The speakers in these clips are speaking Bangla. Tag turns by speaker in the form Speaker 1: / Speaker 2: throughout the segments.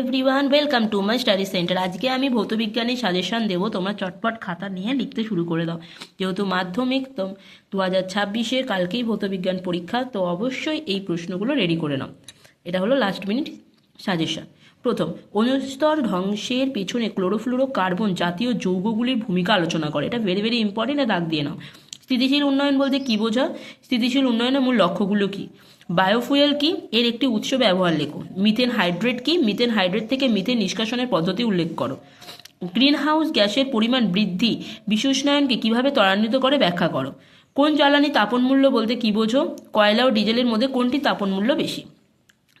Speaker 1: Everyone welcome to my study centre আজকে আমি ভৌতবিজ্ঞানের সাজেশন দেবো। তোমরা চটপট খাতা নিয়ে লিখতে শুরু করে দাও। যেহেতু মাধ্যমিক, তো দু হাজার ছাব্বিশের কালকেই ভৌতবিজ্ঞান পরীক্ষা, তো অবশ্যই এই প্রশ্নগুলো রেডি করে নাও। এটা হলো লাস্ট মিনিট সাজেশন প্রথম অনুস্তর ধ্বংসের পেছনে ক্লোরোফ্লুরো কার্বন জাতীয় যৌগগুলির ভূমিকা আলোচনা করে। এটা ভেরি ভেরি ইম্পর্টেন্ট দাগ দিয়ে নাও। স্থিতিশীল উন্নয়ন বলতে কী বোঝা স্থিতিশীল উন্নয়নের মূল লক্ষ্যগুলো কী? বায়োফুয়েল কি? এর একটি উৎস ব্যবহার লেখো। মিথেন হাইড্রেট কি? মিথেন হাইড্রেট থেকে মিথেন নিষ্কাশনের পদ্ধতি উল্লেখ করো। গ্রিন হাউস গ্যাসের পরিমাণ বৃদ্ধি বিশ্ব উষ্ণায়নকে কীভাবে ত্বরান্বিত করে ব্যাখ্যা করো? কোন জ্বালানি তাপন মূল্য বলতে কী বোঝো? কয়লা ও ডিজেলের মধ্যে কোনটি তাপন মূল্য বেশি?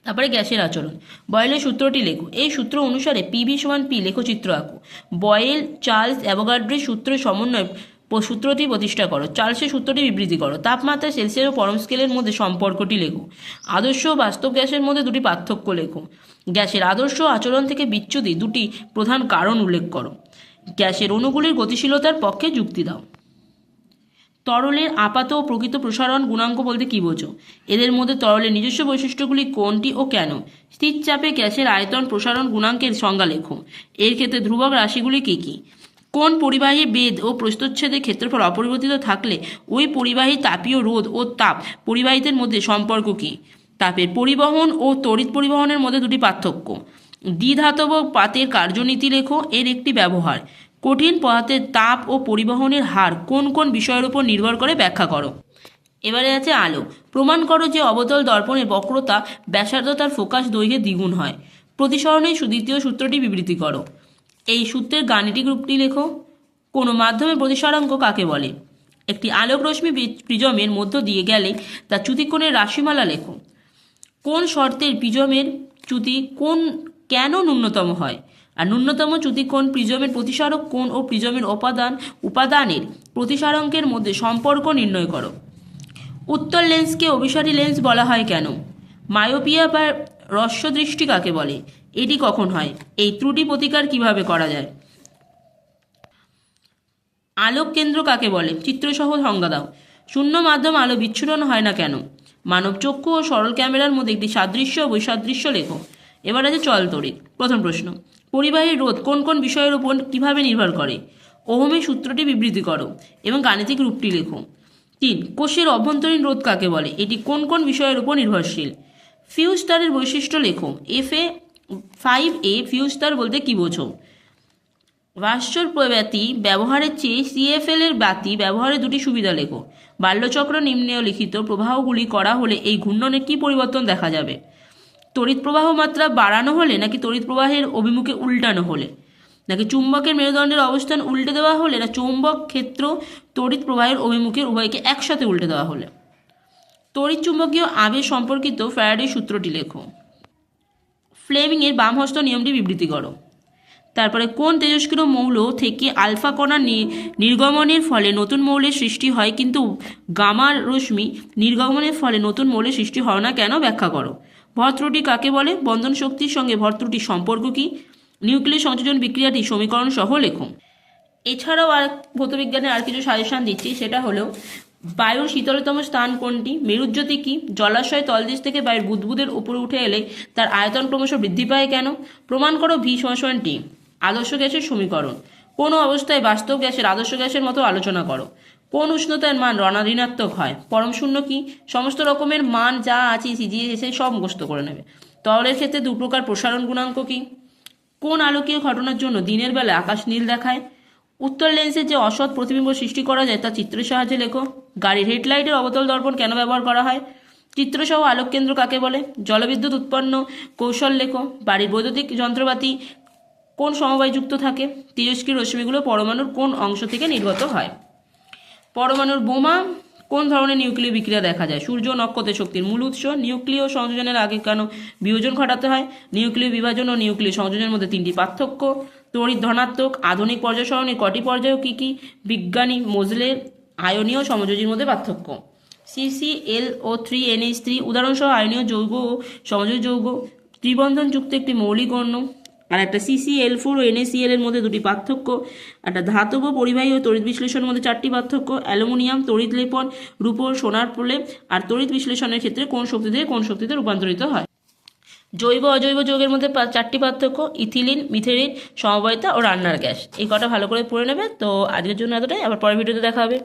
Speaker 1: তারপরে গ্যাসের আচরণ। বয়েলের সূত্রটি লেখো। এই সূত্র অনুসারে পিভি সমান পি লেখচিত্র আঁকো। বয়েল, চার্লস অ্যাভোগাড্রের সূত্রের সমন্বয় সূত্রটি প্রতিষ্ঠা করো। চার্লসের সূত্রটি বিবৃতি করো। তাপমাত্রা সেলসিয়াস ও পরম স্কেলের মধ্যে সম্পর্কটি লেখো। আদর্শ ও বাস্তব গ্যাসের মধ্যে দুটি পার্থক্য লেখো। গ্যাসের আদর্শ আচরণ থেকে বিচ্যুতি দুটি প্রধান কারণ উল্লেখ করো। গ্যাসের অণুগুলির গতিশীলতার পক্ষে যুক্তি দাও। তরলের আপাত ও প্রকৃত প্রসারণ গুণাঙ্ক বলতে কী বোঝো? এদের মধ্যে তরলের নিজস্ব বৈশিষ্ট্যগুলি কোনটি ও কেন? স্থির চাপে গ্যাসের আয়তন প্রসারণ গুণাঙ্কের সংজ্ঞা লেখো। এর ক্ষেত্রে ধ্রুবক রাশিগুলি কী কী? কোন পরিবাহী বেদ ও প্রস্তচ্ছেদের ক্ষেত্রফল অপরিবর্তিত থাকলে ওই পরিবাহী তাপীয় রোধ ও তাপ পরিবাহিতের মধ্যে সম্পর্ক কী? তাপের পরিবহন ও তড়িৎ পরিবহনের মধ্যে দুটি পার্থক্য। দ্বিধাতব পাতের কার্যনীতি লেখো, এর একটি ব্যবহার। কঠিন পদার্থের তাপ ও পরিবহনের হার কোন কোন বিষয়ের উপর নির্ভর করে ব্যাখ্যা করো। এবারে আছে আলো প্রমাণ করো যে অবতল দর্পণের বক্রতা ব্যাসার্ধ তার ফোকাস দৈর্ঘ্যে দ্বিগুণ হয়। প্রতিসরণের সুদ্বিতীয় সূত্রটি বিবৃতি করো। এই সূত্রের গাণিতিক রূপটি লেখো। কোনো মাধ্যমে প্রতিসরাঙ্ক কাকে বলে? একটি আলোক রশ্মি প্রিজমের মধ্য দিয়ে গেলে তার চ্যুতিকোণের রাশিমালা লেখো। কোন শর্তের প্রিজমের চ্যুতি কোন, কেন ন্যূনতম হয়? আর ন্যূনতম চ্যুতিকোণ প্রিজমের প্রতিসারক কোণ ও প্রিজমের উপাদান, উপাদানের প্রতিসারাঙ্কের মধ্যে সম্পর্ক নির্ণয় করো। উত্তর লেন্সকে অভিসারী লেন্স বলা হয় কেন? মায়োপিয়া বা রস্য দৃষ্টি কাকে বলে? এটি কখন হয়? এই ত্রুটি প্রতিকার কীভাবে করা যায়? আলোক কেন্দ্র কাকে বলে? চিত্রসহ সংজ্ঞা দাও। শূন্য মাধ্যম আলো বিচ্ছুরণ হয় না কেন? মানব চক্ষু ও সরল ক্যামেরার মধ্যে একটি সাদৃশ্য ও বৈসাদৃশ্য লেখো। এবার আছে চল তড়িৎ। প্রথম প্রশ্ন পরিবাহী রোধ কোন কোন বিষয়ের উপর কীভাবে নির্ভর করে? ওহমের সূত্রটি বিবৃতি করো এবং গাণিতিক রূপটি লেখো। তিন, কোষের অভ্যন্তরীণ রোধ কাকে বলে? এটি কোন কোন বিষয়ের উপর নির্ভরশীল? ফিউজ তারের বৈশিষ্ট্য লেখো। F A five A fuse তার বলতে কী বোঝো? ভাস্বর ব্যাতি ব্যবহারের চেয়ে সিএফএল এর বাতি ব্যবহারের দুটি সুবিধা লেখো। বাল্যচক্র নিম্নলিখিত প্রবাহগুলি করা হলে এই ঘূর্ণনের কী পরিবর্তন দেখা যাবে? তড়িৎ প্রবাহ মাত্রা বাড়ানো হলে নাকি তড়িৎ প্রবাহের অভিমুখে উল্টানো হলে? নাকি চুম্বকের মেরুদণ্ডের অবস্থান উল্টে দেওয়া হলে না চৌম্বক ক্ষেত্র তড়িৎ প্রবাহের অভিমুখের উভয়কে একসাথে উল্টে দেওয়া হলে? তড়িৎ চুম্বকীয় আবেশ সম্পর্কিত ফ্যারাডের সূত্রটি লেখো। ফ্লেমিংয়ের বামহস্ত নিয়মটি বিবৃতি করো। তারপরে, কোন তেজস্ক্রিয় মৌল থেকে আলফা কণা নির্গমনের ফলে নতুন মৌলের সৃষ্টি হয় কিন্তু গামা রশ্মি নির্গমনের ফলে নতুন মৌলের সৃষ্টি হয় না কেন ব্যাখ্যা করো। ভরত্রুটি কাকে বলে? বন্ধন শক্তির সঙ্গে ভরত্রুটির সম্পর্ক কি? নিউক্লিয় সংযোজন বিক্রিয়াটি সমীকরণ সহ লেখো। এছাড়াও আর ভৌতবিজ্ঞানের আর কিছু সাজেশন দিচ্ছি, সেটা হলো বায়ুর শীতলতম স্থান কোনটি? মেরুজ্যোতি কি? জলাশয় তলদেশ থেকে বায়ুর বুদবুদের উপরে উঠে এলে তার আয়তন ক্রমশ বৃদ্ধি পায় কেন? প্রমাণ করো ভি সমান টি আদর্শ গ্যাসের সমীকরণ। কোন অবস্থায় বাস্তব গ্যাসের আদর্শ গ্যাসের মতো আলোচনা করো। কোন উষ্ণতার মান ঋণাত্মক হয়? পরম শূন্য কি? সমস্ত রকমের মান যা আছে সিজিএসে সব মুখস্থ করে নেবে। তরলের ক্ষেত্রে দু প্রকার প্রসারণ গুণাঙ্ক কি? কোন আলোকীয় ঘটনার জন্য দিনের বেলা আকাশ নীল দেখায়? উত্তর লেন্সের যে অসৎ প্রতিবিম্ব সৃষ্টি করা যায় তা চিত্রের সাহায্যে লেখো। গাড়ির হেডলাইটের অবতল দর্পণ কেন ব্যবহার করা হয়? চিত্রসহ আলোক কেন্দ্র কাকে বলে? জলবিদ্যুৎ উৎপন্ন কৌশল লেখো। বাড়ির বৈদ্যুতিক যন্ত্রপাতি কোন সমবায়যুক্ত থাকে? তেজস্ক্রিয় রশ্মিগুলো পরমাণুর কোন অংশ থেকে নির্গত হয়? পরমাণুর বোমা কোন ধরনের নিউক্লিয় বিক্রিয়া দেখা যায়? সূর্য, নক্ষত্রের শক্তির মূল উৎস, নিউক্লিয় সংযোজনের আগে কেন বিয়োজন ঘটাতে হয়? নিউক্লিয় বিভাজন ও নিউক্লিয় সংযোজনের মধ্যে তিনটি পার্থক্য। তড়িৎ ধনাত্মক, আধুনিক পর্যায় সরণির কটি পর্যায় কী কী? বিজ্ঞানী মোজলের আয়নীয় সমযোজীর মধ্যে পার্থক্য। সিসিএল ও থ্রি এনএইচ থ্রি উদাহরণসহ আয়নীয় যৌগ ও সমযোজী যৌগ ত্রিবন্ধনযুক্ত একটি মৌলিক অন্য, আর একটা সিসিএল ফোর ও এনএসিএল এর মধ্যে দুটি পার্থক্য। একটা ধাতব পরিবাহী ও তড়িৎ বিশ্লেষণের মধ্যে চারটি পার্থক্য, অ্যালুমিনিয়াম, তড়িৎ লেপন, রূপোর সোনার প্রলেপ, আর তড়িৎ বিশ্লেষণের ক্ষেত্রে কোন শক্তি থেকে কোন শক্তিতে রূপান্তরিত হয়? জৈব অজৈব যৌগের মধ্যে চারটি পার্থক্য, ইথিলিন মিথেরিন সমবয়তা ও রান্নার গ্যাস। এই কটা ভালো করে পড়ে নেবে, তো আজকের জন্য এতটাই। আবার পরের ভিডিওতে দেখা হবে।